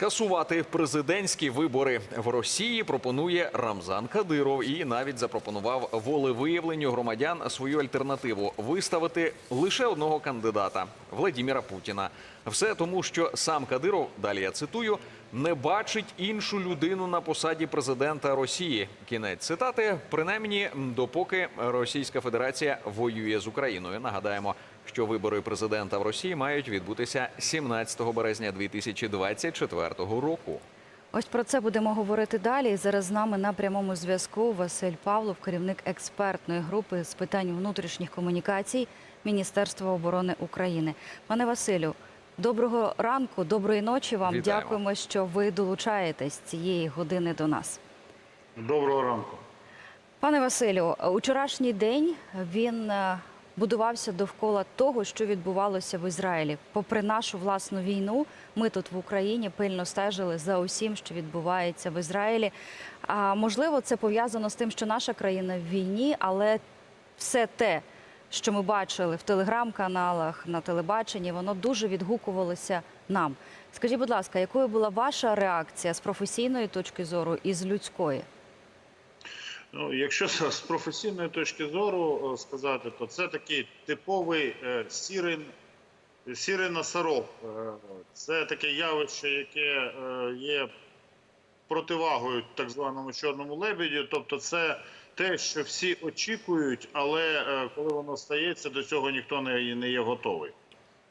Скасувати президентські вибори в Росії пропонує Рамзан Кадиров і навіть запропонував волевиявленню громадян свою альтернативу виставити лише одного кандидата Владіміра Путіна. Все тому, що сам Кадиров, далі я цитую, не бачить іншу людину на посаді президента Росії. Кінець цитати, принаймні, допоки Російська Федерація воює з Україною. Нагадаємо, що вибори президента в Росії мають відбутися 17 березня 2024 року. Ось про це будемо говорити далі. Зараз з нами на прямому зв'язку Василь Павлов, керівник експертної групи з питань внутрішніх комунікацій Міністерства оборони України. Пане Василю, доброго ранку, доброї ночі вам. Вітаємо. Дякуємо, що ви долучаєтесь цієї години до нас. Доброго ранку. Пане Василю, учорашній день він е, будувався довкола того, що відбувалося в Ізраїлі. Попри нашу власну війну, ми тут в Україні пильно стежили за усім, що відбувається в Ізраїлі. А можливо, це пов'язано з тим, що наша країна в війні, але все те, що ми бачили в телеграм-каналах, на телебаченні, воно дуже відгукувалося нам. Скажіть, будь ласка, якою була ваша реакція з професійної точки зору і з людської? Ну, якщо з професійної точки зору е, сказати, то це такий типовий е, сірий, сірий носорог. Е, Це таке явище, яке є противагою так званому чорному лебеді. Тобто, це те, що всі очікують, але коли воно стається, до цього ніхто не, не є готовий.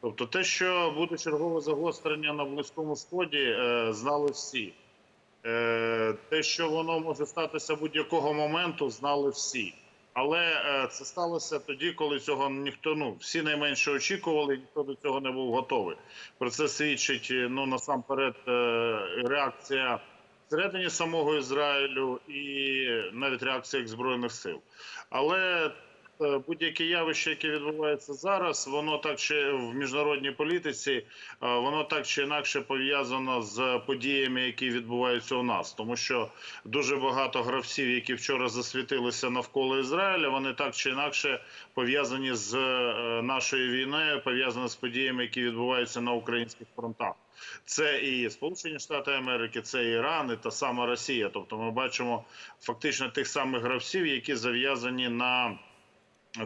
Тобто, те, що буде чергове загострення на Близькому Сході, знали всі. Е, Те, що воно може статися будь-якого моменту, знали всі. Але е, це сталося тоді, коли цього ніхто ну всі найменше очікували, ніхто до цього не був готовий. Про це свідчить е, ну насамперед реакція всередині самого Ізраїлю і навіть реакція як збройних сил. Але будь-яке явище, яке відбувається зараз, воно так чи в міжнародній політиці, е, воно так чи інакше пов'язано з подіями, які відбуваються у нас, тому що дуже багато гравців, які вчора засвітилися навколо Ізраїля, вони так чи інакше пов'язані з е, нашою війною, пов'язані з подіями, які відбуваються на українських фронтах. Це і Сполучені Штати Америки, це Іран, і та сама Росія. Тобто, ми бачимо фактично тих самих гравців, які зав'язані на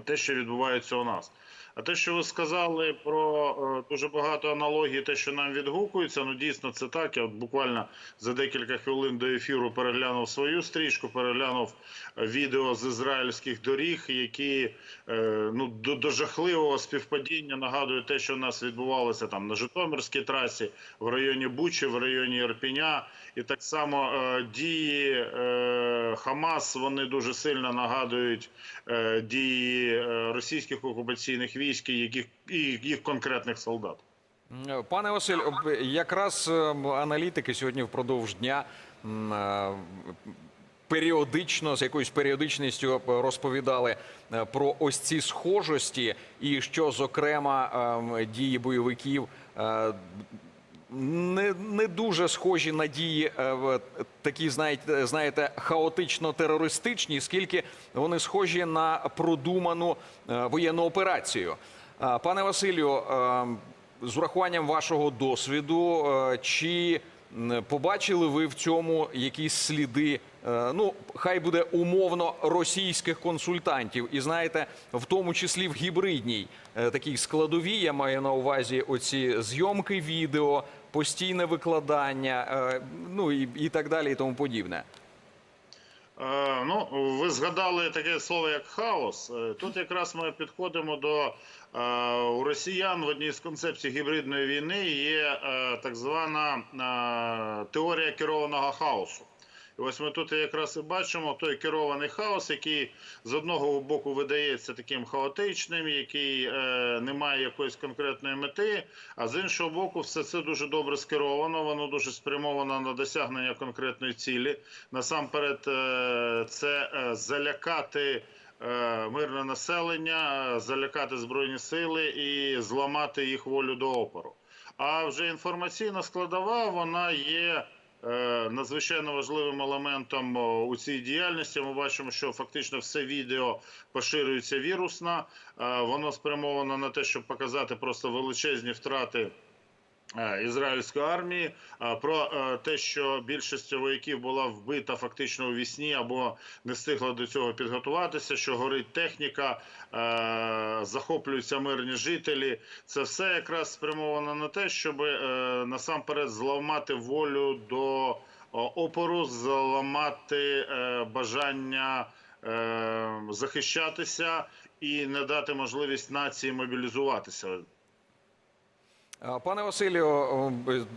те, що відбувається у нас. А те, що ви сказали про е, дуже багато аналогій, те, що нам відгукується, ну дійсно це так. Я от буквально за декілька хвилин до ефіру переглянув свою стрічку, переглянув відео з ізраїльських доріг, які е, ну до, до жахливого співпадіння нагадують те, що у нас відбувалося там на Житомирській трасі, в районі Бучі, в районі Ірпіня, і так само е, дії е, Хамас вони дуже сильно нагадують дії російських окупаційних військ і і їх конкретних солдат. Пане Василь, якраз е, аналітики сьогодні впродовж дня періодично з якоюсь періодичністю е, розповідали е, про ось ці схожості, і що, зокрема, е, дії бойовиків. Не, не дуже схожі на дії такі, знаєте, знаєте, хаотично-терористичні, скільки вони схожі на продуману воєнну операцію. Пане Василю, з урахуванням вашого досвіду, чи побачили ви в цьому якісь сліди? Е, Ну, хай буде умовно російських консультантів, і знаєте, в тому числі в гібридній е, такій складовій, я маю на увазі оці зйомки відео, постійне викладання, е, ну і, і так далі, і тому подібне. Ну, ви згадали таке слово як хаос. Тут якраз ми підходимо до у росіян в одній з концепцій гібридної війни є так звана теорія керованого хаосу. Ось ми тут якраз і бачимо той керований хаос, який з одного боку видається таким хаотичним, який е, не має якоїсь конкретної мети, а з іншого боку, все це дуже добре скеровано, воно дуже спрямовано на досягнення конкретної цілі. Насамперед, е, це е, залякати. е, Мирне населення, залякати збройні сили і зламати їх волю до опору. А вже інформаційна складова вона є надзвичайно важливим елементом у цій діяльності. Ми бачимо, що фактично все відео поширюється вірусно. Е, Воно спрямовано на те, щоб показати просто величезні втрати е, ізраїльської армії, е, про е, те, що більшість вояків була вбита фактично у вісні або не встигла до цього підготуватися, що горить техніка, е, захоплюються мирні жителі. Це все якраз спрямовано на те, щоб е, насамперед зламати волю до опору, зламати е, бажання е, захищатися і не дати можливість нації мобілізуватися. А, Пане Василю,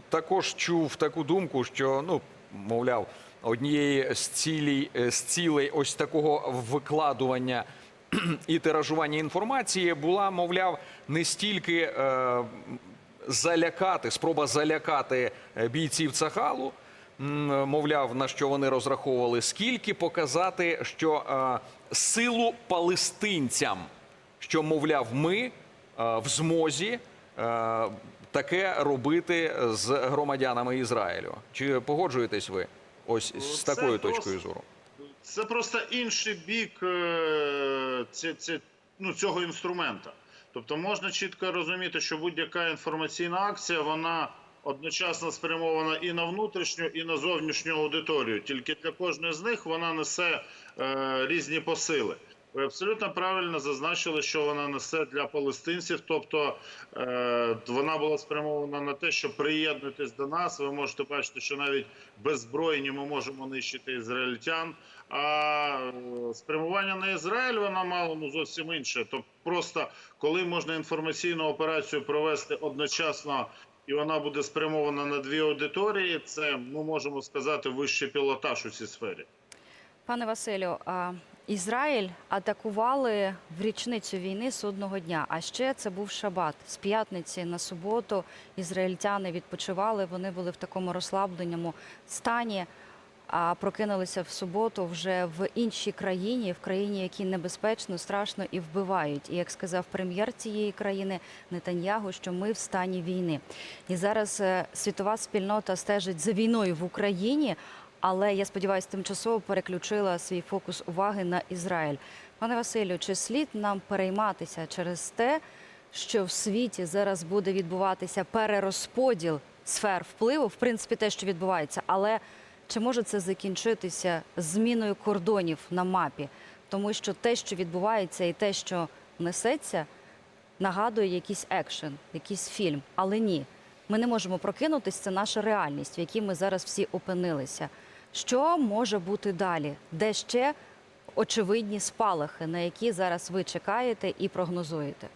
також чув таку думку, що ну мовляв, однієї з цілей, з цілей ось такого викладування і тиражування інформації була, мовляв, не стільки е, залякати, спроба залякати е, бійців Цахалу, мовляв, на що вони розраховували, скільки показати, що е, силу палестинцям, що мовляв, ми е, в змозі е, таке робити з громадянами Ізраїлю. Чи погоджуєтесь ви ось з Це такою просто- точкою зору? Це просто інший бік е, ці- ці- ну, цього інструмента. Тобто можна чітко розуміти, що будь-яка інформаційна акція вона одночасно спрямована і на внутрішню, і на зовнішню аудиторію. Тільки для кожної з них вона несе е, різні посили. Ви абсолютно правильно зазначили, що вона несе для палестинців. Тобто е, вона була спрямована на те, що приєднуйтесь до нас. Ви можете бачити, що навіть беззбройні ми можемо нищити ізраїльтян. А е, спрямування на Ізраїль вона мала ну зовсім інше. Тобто, просто коли можна інформаційну операцію провести одночасно. І вона буде спрямована на дві аудиторії. Це ми можемо сказати вищий пілотаж у цій сфері. Пане Василю, Ізраїль атакували в річницю війни судного дня. А ще це був шабат. З п'ятниці на суботу ізраїльтяни відпочивали. Вони були в такому розслабленому стані. А прокинулися в суботу вже в іншій країні, в країні, якій небезпечно, страшно і вбивають. І як сказав прем'єр цієї країни Нетаньягу, що ми в стані війни. І зараз е, світова спільнота стежить за війною в Україні, але я сподіваюся, тимчасово переключила свій фокус уваги на Ізраїль. Пане Василю, чи слід нам перейматися через те, що в світі зараз буде відбуватися перерозподіл сфер впливу, в принципі, те, що відбувається, але чи може це закінчитися зміною кордонів на мапі? Тому що те, що відбувається, і те, що несеться, нагадує якийсь екшен, якийсь фільм. Але ні, ми не можемо прокинутися. Це наша реальність, в якій ми зараз всі опинилися. Що може бути далі? Де ще очевидні спалахи, на які зараз ви чекаєте і прогнозуєте?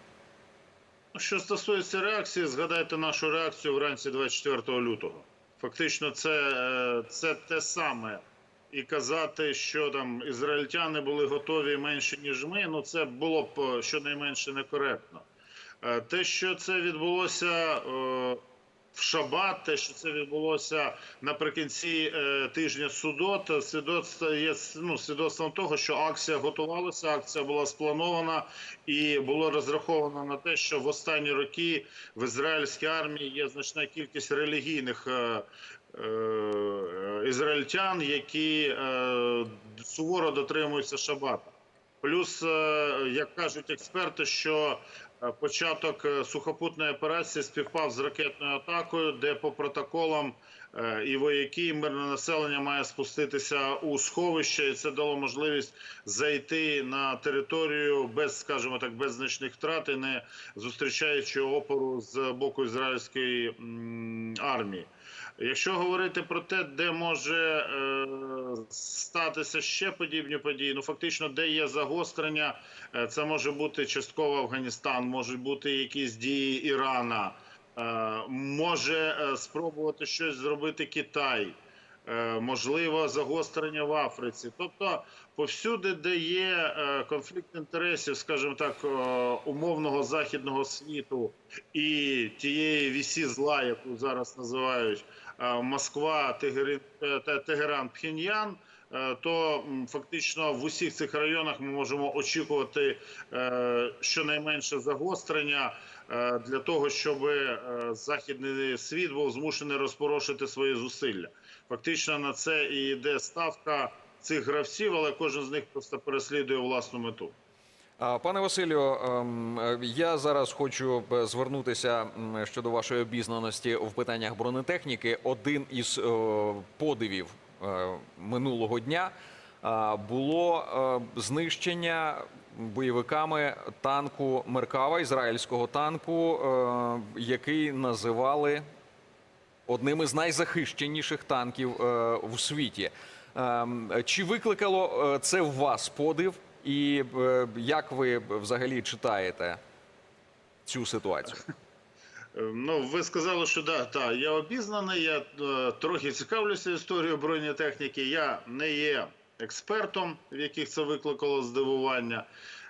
Що стосується реакції, згадайте нашу реакцію вранці 24 лютого. Фактично, це, е, це те саме. І казати, що там ізраїльтяни були готові менше, ніж ми, ну це було б е, щонайменше некоректно. Е, Те, що це відбулося в Шабат, те, що це відбулося наприкінці е, тижня судот, свідоцтво є ну, свідоцтвом того, що акція готувалася, акція була спланована і було розраховано на те, що в останні роки в ізраїльській армії є значна кількість релігійних е, е, ізраїльтян, які е, суворо дотримуються шабата. Плюс, е, як кажуть експерти, що е, початок е, сухопутної операції співпав з ракетною атакою, де по протоколам і вояки, і мирне населення має спуститися у сховище, і це дало можливість зайти на територію без, скажімо так, без значних втрат і не зустрічаючи опору з боку ізраїльської армії. Якщо говорити про те, де може е, статися ще подібні події, ну фактично, де є загострення, е, це може бути частково Афганістан, можуть бути якісь дії Ірана, е, може е, спробувати щось зробити Китай. Е, Можливо, загострення в Африці, тобто повсюди, де є е, конфлікт інтересів, скажімо так, е, умовного західного світу і тієї вісі зла, яку зараз називають Москва, Тегерин, е, Те- Тегеран, Пхеньян, е, то фактично в усіх цих районах ми можемо очікувати е, щонайменше загострення е, для того, щоб е, західний світ був змушений розпорошити свої зусилля. Фактично на це і йде ставка цих гравців, але кожен з них просто переслідує власну мету. Пане Василю, ем, е, я зараз хочу звернутися щодо вашої обізнаності в питаннях бронетехніки. Один із е, подивів е, минулого дня було е, знищення бойовиками танку Меркава, ізраїльського танку, е, який називали одним із найзахищеніших танків е, в світі. Ем, Чи викликало е, це в вас подив? І е, як ви взагалі читаєте цю ситуацію? Е, Ну, ви сказали, що да, та я обізнаний. Я е, трохи цікавлюся історією бронетехніки. Я не є експертом, в яких це викликало здивування.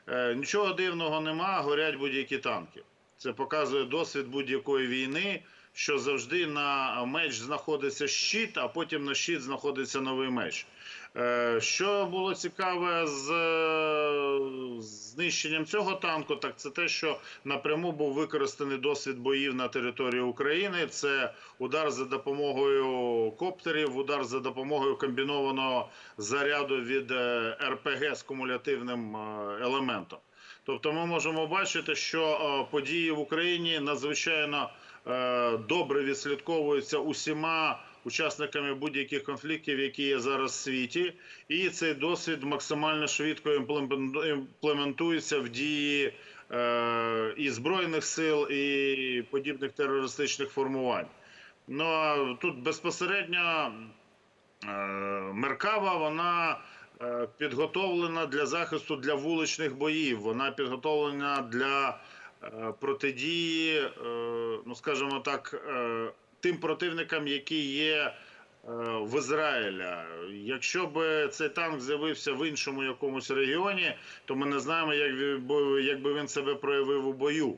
Е, нічого дивного нема, горять будь-які танки. Це показує досвід будь-якої війни, що завжди на меч знаходиться щит, а потім на щит знаходиться новий меч. Е, Що було цікаве з е, знищенням цього танку, так це те, що напряму був використаний досвід боїв на території України. Це удар за допомогою коптерів, удар за допомогою комбінованого заряду від е, РПГ з кумулятивним елементом. Тобто, ми можемо бачити, що події в Україні надзвичайно добре відслідковуються усіма учасниками будь-яких конфліктів, які є зараз в світі, і цей досвід максимально швидко імплемен- імплементується в дії е, і збройних сил, і подібних терористичних формувань. Ну а тут безпосередньо е, Меркава, вона е, підготовлена для захисту для вуличних боїв. Вона підготовлена для е, протидії, е, ну скажімо так, тим противникам, які є е, в Ізраїля. Якщо б цей танк з'явився в іншому якомусь регіоні, то ми не знаємо, як би- він себе проявив у бою.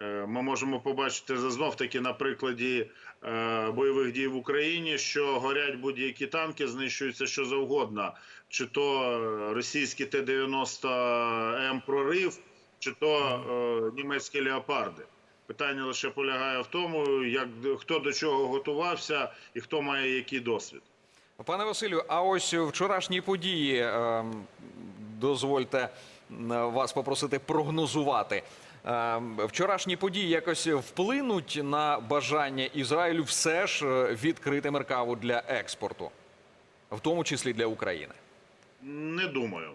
Е, Ми можемо побачити знов таки на прикладі е, бойових дій в Україні, що горять будь-які танки, знищується що завгодно, чи то російські Т-90М прорив, чи то німецькі леопарди. Питання лише полягає в тому, як хто до чого готувався і хто має який досвід. Пане Василю, а ось вчорашні події, ем, дозвольте вас попросити прогнозувати. Ем, Вчорашні події якось вплинуть на бажання Ізраїлю все ж е, відкрити Меркаву для експорту, в тому числі для України. Не думаю.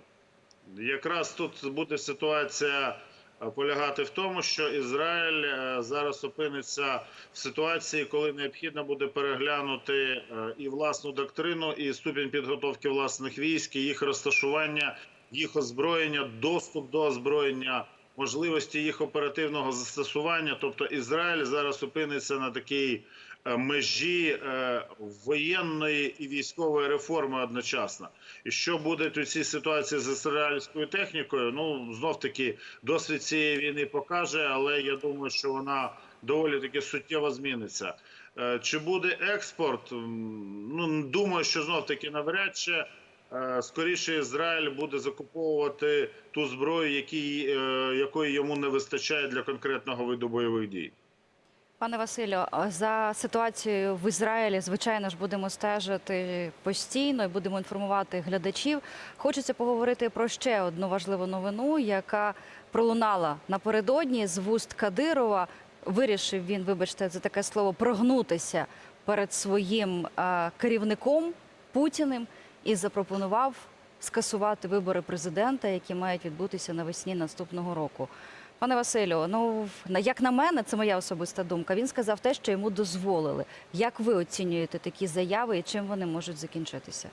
Якраз тут буде ситуація полягати в тому, що Ізраїль е, зараз опиниться в ситуації, коли необхідно буде переглянути е, і власну доктрину, і ступінь підготовки власних військ, і їх розташування, їх озброєння, доступ до озброєння, можливості їх оперативного застосування. Тобто Ізраїль зараз опиниться на такій межі е, воєнної і військової реформи одночасно. І що буде у цій ситуації з ізраїльською технікою? Ну знов таки досвід цієї війни покаже, але я думаю, що вона доволі таки суттєво зміниться. Е, Чи буде експорт? Ну думаю, що знов таки навряд чи. Е, Скоріше Ізраїль буде закуповувати ту зброю, якій, е, якої йому не вистачає для конкретного виду бойових дій. Пане Василю, за ситуацією в Ізраїлі, звичайно ж, будемо стежити постійно і будемо інформувати глядачів. Хочеться поговорити про ще одну важливу новину, яка пролунала напередодні з вуст Кадирова. Вирішив він, вибачте, за таке слово, прогнутися перед своїм е, керівником Путіним і запропонував скасувати вибори президента, які мають відбутися навесні наступного року. Пане Василю, ну як на мене, це моя особиста думка. Він сказав те, що йому дозволили. Як ви оцінюєте такі заяви і чим вони можуть закінчитися?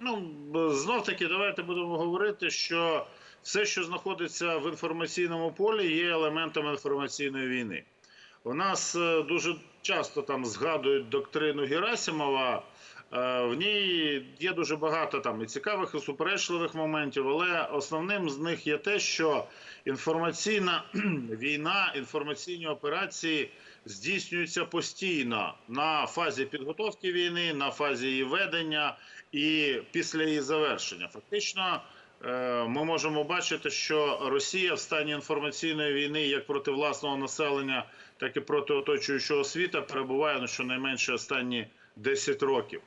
Ну знов таки, давайте будемо говорити, що все, що знаходиться в інформаційному полі, є елементом інформаційної війни. У нас е, дуже часто там згадують доктрину Герасимова. Е, В ній є дуже багато там і цікавих, і суперечливих моментів, але основним з них є те, що інформаційна війна, інформаційні операції здійснюються постійно на фазі підготовки війни, на фазі її ведення і після її завершення. Фактично, е, ми можемо бачити, що Росія в стані інформаційної війни як проти власного населення, так і проти оточуючого світу перебуває ну, щонайменше останні 10 років.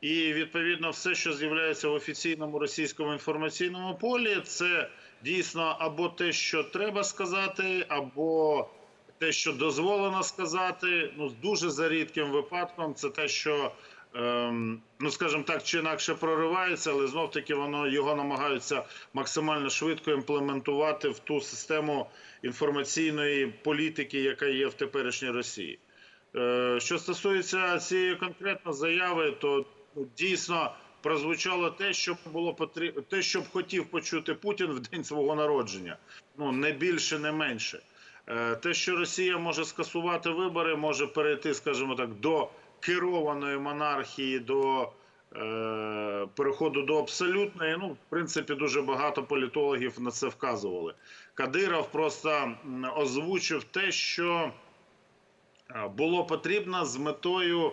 І відповідно все, що з'являється в офіційному російському інформаційному полі, це дійсно або те, що треба сказати, або те, що дозволено сказати. Ну, дуже за рідким випадком, це те, що. ем, Ну, скажімо так, чи інакше проривається, але знов таки воно його намагаються максимально швидко імплементувати в ту систему інформаційної політики, яка є в теперішній Росії. Е, Що стосується цієї конкретно заяви, то дійсно прозвучало те, що було потрібно, те, що б хотів почути Путін в день свого народження. Ну не більше, не менше. Е, Те, що Росія може скасувати вибори, може перейти, скажімо так, до керованої монархії, до е, переходу до абсолютної. Ну, в принципі, дуже багато політологів на це вказували. Кадиров просто озвучив те, що е, було потрібно з метою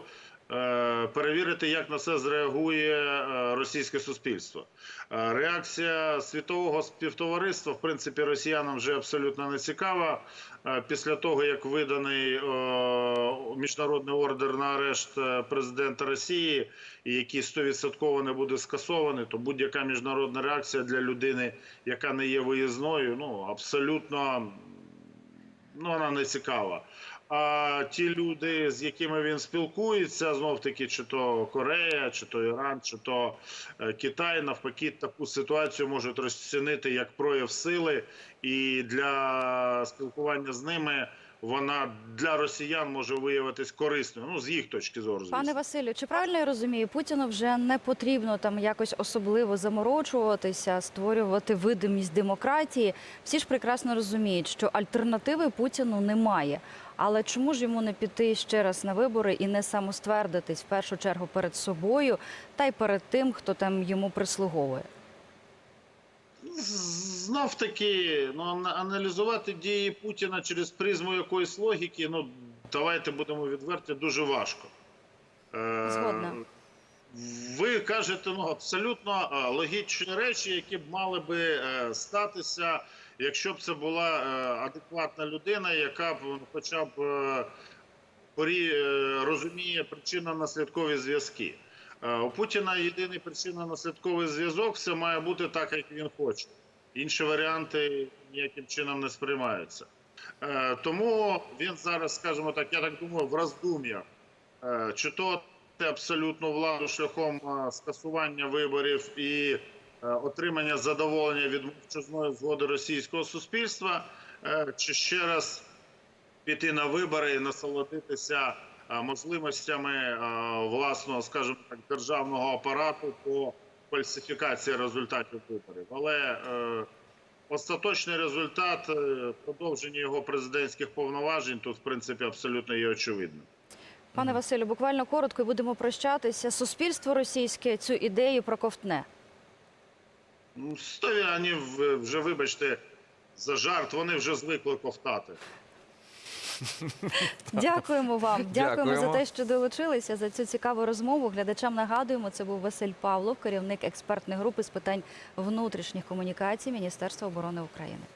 перевірити, як на це зреагує е, російське суспільство. Е, Реакція світового співтовариства, в принципі, росіянам вже абсолютно не цікава. Е, Після того, як виданий е, міжнародний ордер на арешт е, президента Росії, який 100% не буде скасований, то будь-яка міжнародна реакція для людини, яка не є виїзною, ну абсолютно ну, вона не цікава. А ті люди, з якими він спілкується, знов таки, чи то Корея, чи то Іран, чи то е, Китай, навпаки, таку ситуацію можуть розцінити як прояв сили, і для спілкування з ними вона для росіян може виявитись корисною. Ну з їх точки зору, звісно. Пане Василю, чи правильно я розумію, Путіну вже не потрібно там якось особливо заморочуватися, створювати видимість демократії. Всі ж прекрасно розуміють, що альтернативи Путіну немає. Але чому ж йому не піти ще раз на вибори і не самоствердитись в першу чергу перед собою та й перед тим, хто там йому прислуговує? Знов таки, ну аналізувати дії Путіна через призму якоїсь логіки, ну давайте будемо відверті, дуже важко. Е, Згодна. Ви кажете ну абсолютно е, логічні речі, які б мали би е, статися, якщо б це була адекватна людина, яка б ну, хоча б порі, розуміє причинно-наслідкові зв'язки. Е, У Путіна єдиний причинно-наслідковий зв'язок все має бути так, як він хоче. Інші варіанти ніяким чином не сприймаються. Е, Тому він зараз, скажімо так, я так думаю, в роздум'ях. Е, Чи то абсолютну владу шляхом скасування виборів і отримання задоволення від мовчазної згоди російського суспільства, чи ще раз піти на вибори і насолодитися можливостями е, власного, скажімо так, державного апарату по фальсифікації результатів виборів. Але е, остаточний результат е, продовження його президентських повноважень тут, в принципі, абсолютно є очевидним. Пане Василю, буквально коротко і будемо прощатися. Суспільство російське цю ідею проковтне. Ну, вони вже, вибачте, за жарт, вони вже звикли ковтати. Дякуємо вам. Дякуємо, Дякуємо. за те, що долучилися за цю цікаву розмову. Глядачам нагадуємо, це був Василь Павлов, керівник експертної групи з питань внутрішніх комунікацій Міністерства оборони України.